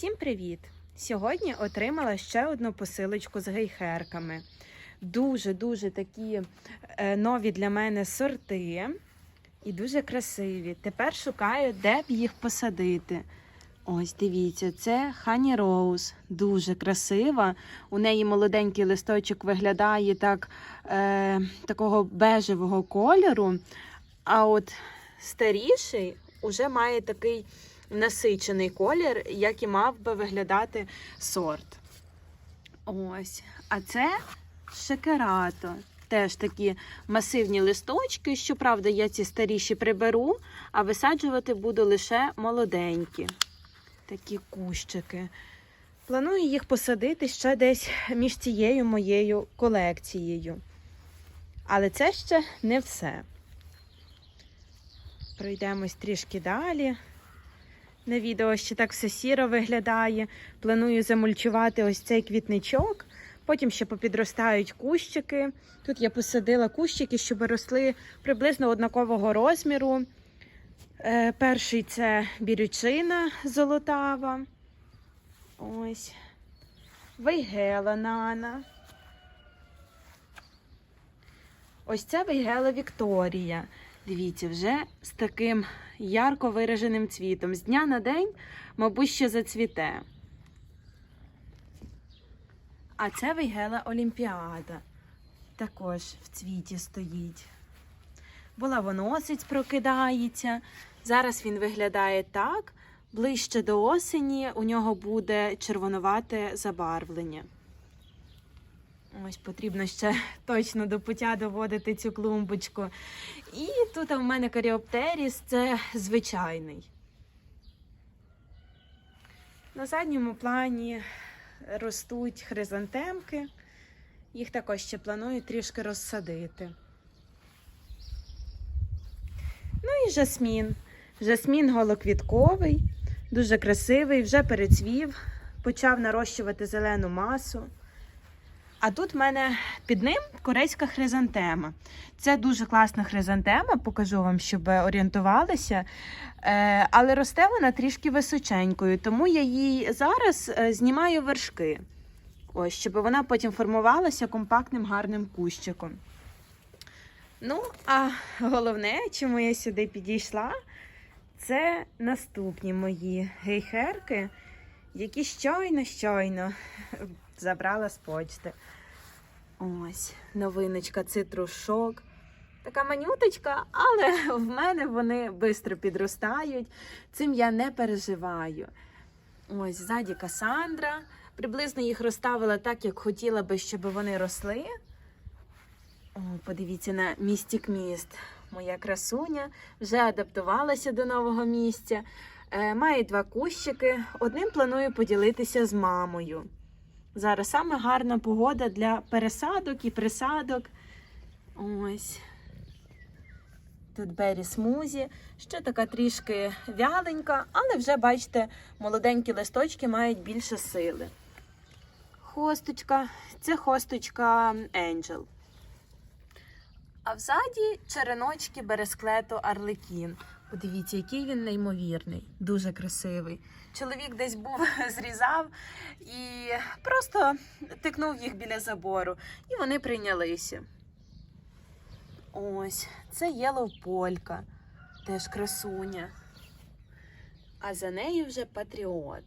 Всім привіт! Сьогодні отримала ще одну посилочку з гейхерками. Дуже-дуже такі е, нові для мене сорти і дуже красиві. Тепер шукаю, де б їх посадити. Ось дивіться, це Хані Роуз. Дуже красива. У неї молоденький листочок виглядає так, е, такого бежевого кольору. А от старіший уже має такий насичений колір, як і мав би виглядати сорт. Ось. А це шекерато. Теж такі масивні листочки. Щоправда, я ці старіші приберу, а висаджувати буду лише молоденькі. Такі кущики. Планую їх посадити ще десь між цією моєю колекцією. Але це ще не все. Пройдемось трішки далі. На відео ще так все сіро виглядає. Планую замульчувати ось цей квітничок. Потім ще попідростають кущики. Тут я посадила кущики, щоб росли приблизно однакового розміру. Е, перший це бірючина золотава. Ось. Вейгела нана. Ось це Вейгела Вікторія. Дивіться, вже з таким ярко вираженим цвітом. З дня на день, мабуть, ще зацвіте. А це Вейгела Олімпіада. Також в цвіті стоїть. Булавоносець прокидається. Зараз він виглядає так. Ближче до осені у нього буде червонувате забарвлення. Ось потрібно ще точно до пуття доводити цю клумбочку. І тут у мене каріоптеріс, це звичайний. На задньому плані ростуть хризантемки. Їх також ще планую трішки розсадити. Ну і жасмін. Жасмін голоквітковий, дуже красивий, вже перецвів, почав нарощувати зелену масу. А тут в мене під ним корейська хризантема. Це дуже класна хризантема, покажу вам, щоб орієнтувалися. Е, але росте вона трішки височенькою, тому я їй зараз е, знімаю вершки. Ось, щоб вона потім формувалася компактним гарним кущиком. Ну, а головне, чому я сюди підійшла, це наступні мої гейхерки, які щойно-щойно забрала з почти. Ось, новиночка цитрушок. Така манюточка, але в мене вони швидко підростають. Цим я не переживаю. Ось, ззаді Касандра. Приблизно їх розставила так, як хотіла би, щоб вони росли. О, подивіться на містік міст. Моя красуня вже адаптувалася до нового місця. Е, має два кущики. Одним планую поділитися з мамою. Зараз саме гарна погода для пересадок і присадок. Ось. Тут бері смузі. Ще така трішки вяленька, але вже, бачите, молоденькі листочки мають більше сили. Хосточка, це хосточка Angel. А взаді череночки бересклету Арлекін. Подивіться, який він неймовірний, дуже красивий. Чоловік десь був зрізав і просто тикнув їх біля забору, і вони прийнялися. Ось, це єлоуполька, теж красуня. А за нею вже патріот.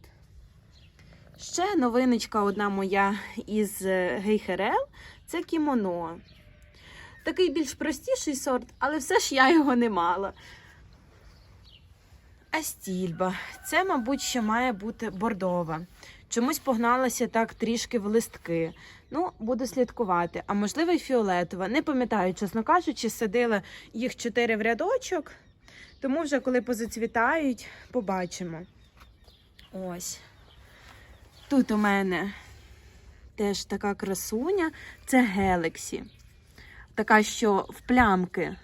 Ще новиночка одна моя із гейхерел це кімоно. Такий більш простіший сорт, але все ж я його не мала. Астільба. Це, мабуть, що має бути бордова. Чомусь погналася так трішки в листки. Ну, буду слідкувати. А можливо, й фіолетова. Не пам'ятаю, чесно кажучи, садила їх чотири в рядочок, тому вже коли позацвітають, побачимо. Ось. Тут у мене теж така красуня це Гелексі. Така, що в плямки.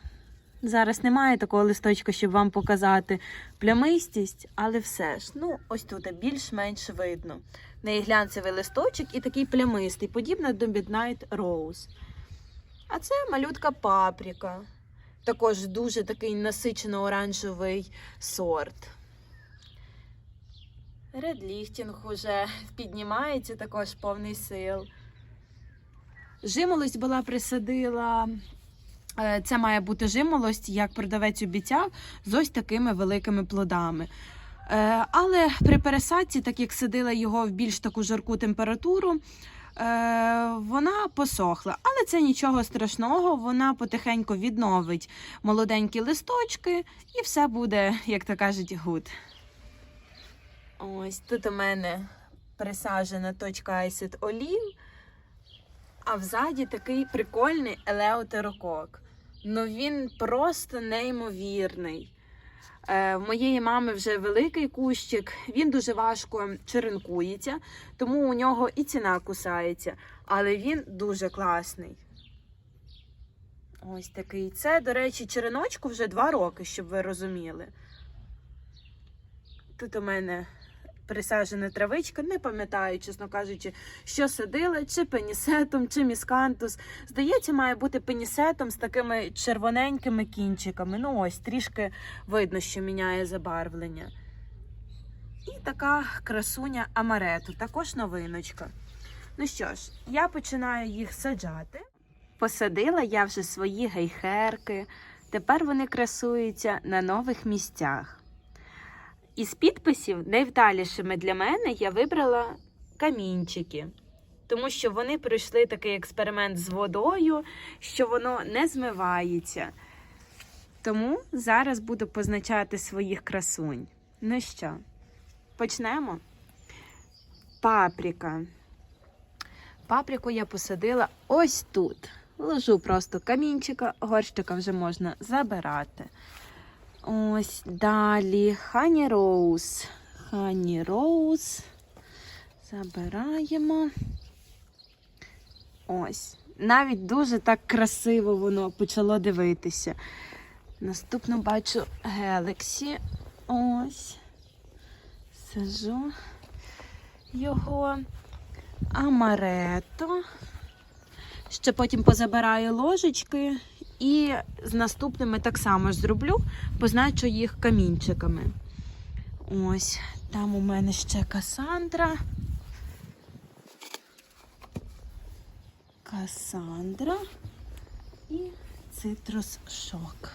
Зараз немає такого листочка, щоб вам показати плямистість, але все ж, ну, ось тут більш-менш видно. В неї глянцевий листочок і такий плямистий, подібна до Midnight Rose. А це малютка паприка. Також дуже такий насичено оранжевий сорт. Редліхтінг уже піднімається також повний сил. Жимолость була присадила. е, Це має бути жимолость, як продавець обіцяв, з ось такими великими плодами. Е, Але при пересадці, так як садила його в більш таку жарку температуру, е, вона посохла. Але це нічого страшного, вона потихеньку відновить молоденькі листочки, і все буде, як то кажуть, гуд. Ось тут у мене присаджена точка Айсит Олів, а взаді такий прикольний елеутерокок. Ну він просто неймовірний. Е, в моєї мами вже великий кущик, він дуже важко черенкується, тому у нього і ціна кусається, але він дуже класний. Ось такий. Це, до речі, череночку вже два роки, щоб ви розуміли. Тут у мене присаджена травичка, не пам'ятаю, чесно кажучи, що садила, чи пенісетом, чи міскантус. Здається, має бути пенісетом з такими червоненькими кінчиками. Ну ось, трішки видно, що міняє забарвлення. І така красуня амарету, також новиночка. Ну що ж, я починаю їх саджати. Посадила я вже свої гейхерки. Тепер вони красуються на нових місцях. Із підписів найвдалішими для мене я вибрала камінчики, тому що вони пройшли такий експеримент з водою, що воно не змивається. Тому зараз буду позначати своїх красунь. Ну що, почнемо? Паприка. Паприку я посадила ось тут. Ложу просто камінчика, горщика вже можна забирати. Ось далі Хані Роуз. Хані Роуз. Забираємо. Ось. Навіть дуже так красиво воно почало дивитися. Наступно бачу Гелексі. Ось. Сажу його. Амарето. Ще потім позабираю ложечки і з наступними так само зроблю, позначу їх камінчиками. Ось, там у мене ще Касандра. Касандра і цитрус шок.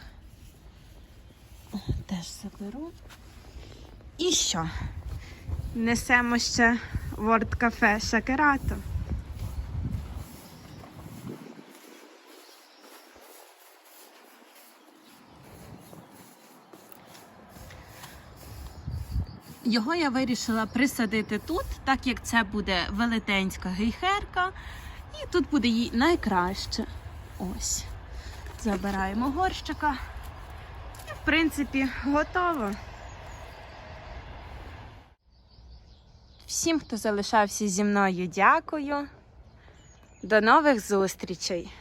О, теж заберу. І що? Несемо ще Ворд кафе Шакерато. Його я вирішила присадити тут, так як це буде велетенська гейхерка, і тут буде їй найкраще. Ось. Забираємо горщика. І, в принципі, готово. Всім, хто залишався зі мною, дякую. До нових зустрічей!